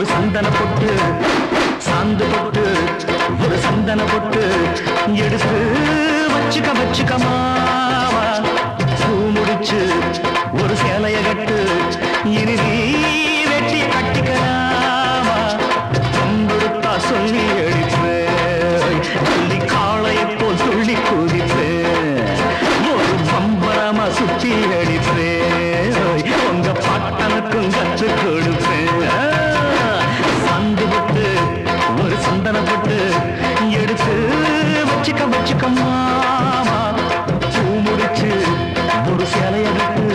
ஒரு சந்தன பொட்டு சாந்து பொட்டு ஒரு சந்தன பொட்டு எடுத்து வச்சுக்க வச்சுக்கமாவா பூ முடிச்சு ஒரு சேலைய கட்டு இனி நீ வெட்டி கட்டிக்கலாமா கொண்டிருப்பா சொல்லி அடிப்பேன் சொல்லி காளையை போல் சொல்லி குதிப்பேன் ஒரு பம்பரமா சுத்தி அடிப்பேன் சந்தனப்பட்டு எடுத்து வச்சுக்க வச்சுக்கம்மா பூ முடிச்சு ஒரு சிலை எடுத்து